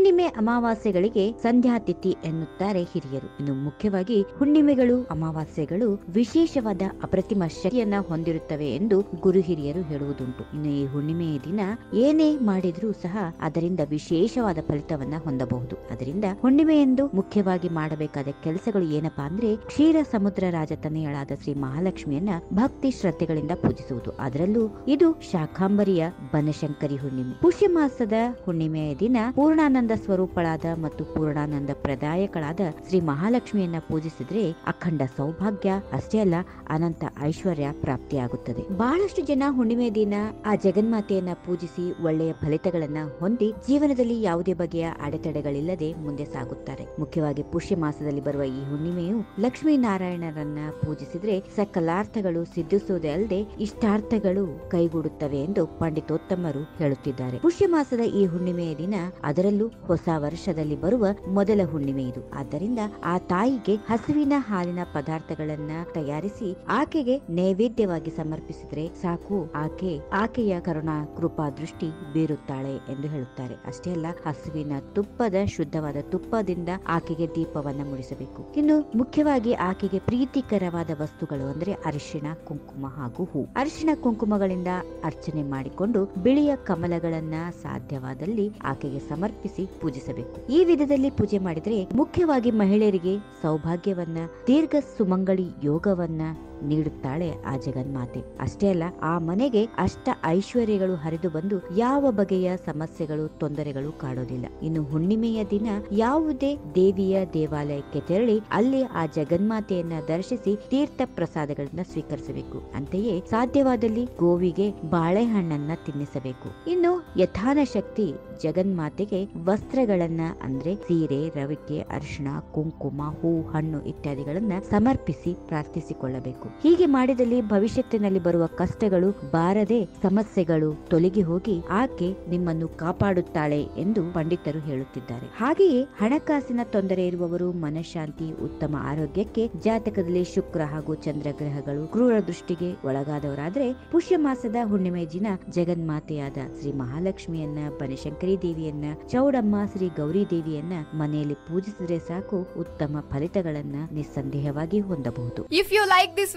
ಹುಣ್ಣಿಮೆ ಅಮಾವಾಸ್ಯೆಗಳಿಗೆ ಸಂಧ್ಯಾತಿಥಿ ಎನ್ನುತ್ತಾರೆ ಹಿರಿಯರು. ಇನ್ನು ಮುಖ್ಯವಾಗಿ ಹುಣ್ಣಿಮೆಗಳು, ಅಮಾವಾಸ್ಯೆಗಳು ವಿಶೇಷವಾದ ಅಪ್ರತಿಮ ಶಕ್ತಿಯನ್ನ ಹೊಂದಿರುತ್ತವೆ ಎಂದು ಗುರು ಹಿರಿಯರು ಹೇಳುವುದುಂಟು. ಇನ್ನು ಈ ಹುಣ್ಣಿಮೆಯ ದಿನ ಏನೇ ಮಾಡಿದ್ರೂ ಸಹ ಅದರಿಂದ ವಿಶೇಷವಾದ ಫಲಿತವನ್ನ ಹೊಂದಬಹುದು. ಅದರಿಂದ ಹುಣ್ಣಿಮೆಯೆಂದು ಮುಖ್ಯವಾಗಿ ಮಾಡಬೇಕಾದ ಕೆಲಸಗಳು ಏನಪ್ಪಾ ಅಂದ್ರೆ ಕ್ಷೀರ ಸಮುದ್ರ ರಾಜತನೆಯಳಾದ ಶ್ರೀ ಮಹಾಲಕ್ಷ್ಮಿಯನ್ನ ಭಕ್ತಿ ಶ್ರದ್ಧೆಗಳಿಂದ ಪೂಜಿಸುವುದು. ಅದರಲ್ಲೂ ಇದು ಶಾಖಾಂಬರಿಯ ಬನಶಂಕರಿ ಹುಣ್ಣಿಮೆ. ಪುಷ್ಯ ಮಾಸದ ಹುಣ್ಣಿಮೆಯ ದಿನ ಪೂರ್ಣಾನಂದ ಸ್ವರೂಪಳಾದ ಮತ್ತು ಪೂರ್ಣಾನಂದ ಪ್ರದಾಯಕಳಾದ ಶ್ರೀ ಮಹಾಲಕ್ಷ್ಮಿಯನ್ನ ಪೂಜಿಸಿದ್ರೆ ಅಖಂಡ ಸೌಭಾಗ್ಯ, ಅಷ್ಟೇ ಅಲ್ಲ ಅನಂತ ಐಶ್ವರ್ಯ ಪ್ರಾಪ್ತಿಯಾಗುತ್ತದೆ. ಬಹಳಷ್ಟು ಜನ ಹುಣ್ಣಿಮೆ ದಿನ ಆ ಜಗನ್ಮಾತೆಯನ್ನ ಪೂಜಿಸಿ ಒಳ್ಳೆಯ ಫಲಿತಗಳನ್ನ ಹೊಂದಿ ಜೀವನದಲ್ಲಿ ಯಾವುದೇ ಬಗೆಯ ಅಡೆತಡೆಗಳಿಲ್ಲದೆ ಮುಂದೆ ಸಾಗುತ್ತಾರೆ. ಮುಖ್ಯವಾಗಿ ಪುಷ್ಯ ಮಾಸದಲ್ಲಿ ಬರುವ ಈ ಹುಣ್ಣಿಮೆಯು ಲಕ್ಷ್ಮೀ ನಾರಾಯಣರನ್ನ ಪೂಜಿಸಿದ್ರೆ ಸಕಲಾರ್ಥಗಳು ಸಿದ್ಧಿಸುವುದೇ ಅಲ್ಲದೆ ಇಷ್ಟಾರ್ಥಗಳು ಕೈಗೂಡುತ್ತವೆ ಎಂದು ಪಂಡಿತೋತ್ತಮರು ಹೇಳುತ್ತಿದ್ದಾರೆ. ಪುಷ್ಯ ಮಾಸದ ಈ ಹುಣ್ಣಿಮೆಯ ದಿನ ಅದರಲ್ಲೂ ಹೊಸ ವರ್ಷದಲ್ಲಿ ಬರುವ ಮೊದಲ ಹುಣ್ಣಿಮೆ ಇದು. ಆದ್ದರಿಂದ ಆ ತಾಯಿಗೆ ಹಸುವಿನ ಹಾಲಿನ ಪದಾರ್ಥಗಳನ್ನ ತಯಾರಿಸಿ ಆಕೆಗೆ ನೈವೇದ್ಯವಾಗಿ ಸಮರ್ಪಿಸಿದ್ರೆ ಸಾಕು. ಆಕೆ, ಆಕೆಯ ಕರುಣಾ ಕೃಪಾ ದೃಷ್ಟಿ ಬೀರುತ್ತಾಳೆ ಎಂದು ಹೇಳುತ್ತಾರೆ. ಅಷ್ಟೇ ಅಲ್ಲ, ಹಸುವಿನ ತುಪ್ಪದ ಶುದ್ಧವಾದ ತುಪ್ಪದಿಂದ ಆಕೆಗೆ ದೀಪವನ್ನ ಮುಡಿಸಬೇಕು. ಇನ್ನು ಮುಖ್ಯವಾಗಿ ಆಕೆಗೆ ಪ್ರೀತಿಕರವಾದ ವಸ್ತುಗಳು ಅಂದ್ರೆ ಅರಿಶಿಣ, ಕುಂಕುಮ ಹಾಗೂ ಹೂ. ಅರಿಶಿಣ, ಕುಂಕುಮಗಳಿಂದ ಅರ್ಚನೆ ಮಾಡಿಕೊಂಡು ಬಿಳಿಯ ಕಮಲಗಳನ್ನ ಸಾಧ್ಯವಾದಲ್ಲಿ ಆಕೆಗೆ ಸಮರ್ಪಿಸಿ ಪೂಜಿಸಬೇಕು. ಈ ವಿಧದಲ್ಲಿ ಪೂಜೆ ಮಾಡಿದ್ರೆ ಮುಖ್ಯವಾಗಿ ಮಹಿಳೆಯರಿಗೆ ಸೌಭಾಗ್ಯವನ್ನ ದೀರ್ಘ ಸುಮಂಗಳಿ ಯೋಗವನ್ನ ನೀಡುತ್ತಾಳೆ ಆ ಜಗನ್ಮಾತೆ. ಅಷ್ಟೇ ಅಲ್ಲ, ಆ ಮನೆಗೆ ಅಷ್ಟ ಐಶ್ವರ್ಯಗಳು ಹರಿದು ಬಂದು ಯಾವ ಬಗೆಯ ಸಮಸ್ಯೆಗಳು, ತೊಂದರೆಗಳು ಕಾಡೋದಿಲ್ಲ. ಇನ್ನು ಹುಣ್ಣಿಮೆಯ ದಿನ ಯಾವುದೇ ದೇವಿಯ ದೇವಾಲಯಕ್ಕೆ ತೆರಳಿ ಅಲ್ಲಿ ಆ ಜಗನ್ಮಾತೆಯನ್ನ ದರ್ಶಿಸಿ ತೀರ್ಥ ಪ್ರಸಾದಗಳನ್ನ ಸ್ವೀಕರಿಸಬೇಕು. ಅಂತೆಯೇ ಸಾಧ್ಯವಾದಲ್ಲಿ ಗೋವಿಗೆ ಬಾಳೆಹಣ್ಣನ್ನ ತಿನ್ನಿಸಬೇಕು. ಇನ್ನು ಯಥಾನ ಶಕ್ತಿ ಜಗನ್ಮಾತೆಗೆ ವಸ್ತ್ರಗಳನ್ನ ಅಂದ್ರೆ ಸೀರೆ, ರವಿಕೆ, ಅರಿಶಿಣ, ಕುಂಕುಮ ಹೂ ಹಣ್ಣು ಇತ್ಯಾದಿಗಳನ್ನ ಸಮರ್ಪಿಸಿ ಪ್ರಾರ್ಥಿಸಿಕೊಳ್ಳಬೇಕು. ಹೀಗೆ ಮಾಡಿದಲ್ಲಿ ಭವಿಷ್ಯತ್ತಿನಲ್ಲಿ ಬರುವ ಕಷ್ಟಗಳು ಬಾರದೆ ಸಮಸ್ಯೆಗಳು ತೊಲಗಿ ಹೋಗಿ ಆಕೆ ನಿಮ್ಮನ್ನು ಕಾಪಾಡುತ್ತಾಳೆ ಎಂದು ಪಂಡಿತರು ಹೇಳುತ್ತಿದ್ದಾರೆ. ಹಾಗೆಯೇ ಹಣಕಾಸಿನ ತೊಂದರೆ ಇರುವವರು ಮನಃಶಾಂತಿ, ಉತ್ತಮ ಆರೋಗ್ಯಕ್ಕೆ ಜಾತಕದಲ್ಲಿ ಶುಕ್ರ ಹಾಗೂ ಚಂದ್ರ ಗ್ರಹಗಳು ಕ್ರೂರ ದೃಷ್ಟಿಗೆ ಒಳಗಾದವರಾದ್ರೆ ಪುಷ್ಯ ಮಾಸದ ಹುಣ್ಣಿಮೆ ದಿನ ಜಗನ್ಮಾತೆಯಾದ ಶ್ರೀ ಮಹಾಲಕ್ಷ್ಮಿಯನ್ನ, ಬನಶಂಕರಿ ದೇವಿಯನ್ನ, ಚೌಡಮ್ಮ ಶ್ರೀ ಗೌರಿ ದೇವಿಯನ್ನ ಮನೆಯಲ್ಲಿ ಪೂಜಿಸಿದ್ರೆ ಸಾಕು ಉತ್ತಮ ಫಲಿತಗಳನ್ನ ನಿಸ್ಸಂದೇಹವಾಗಿ ಹೊಂದಬಹುದು. If you like this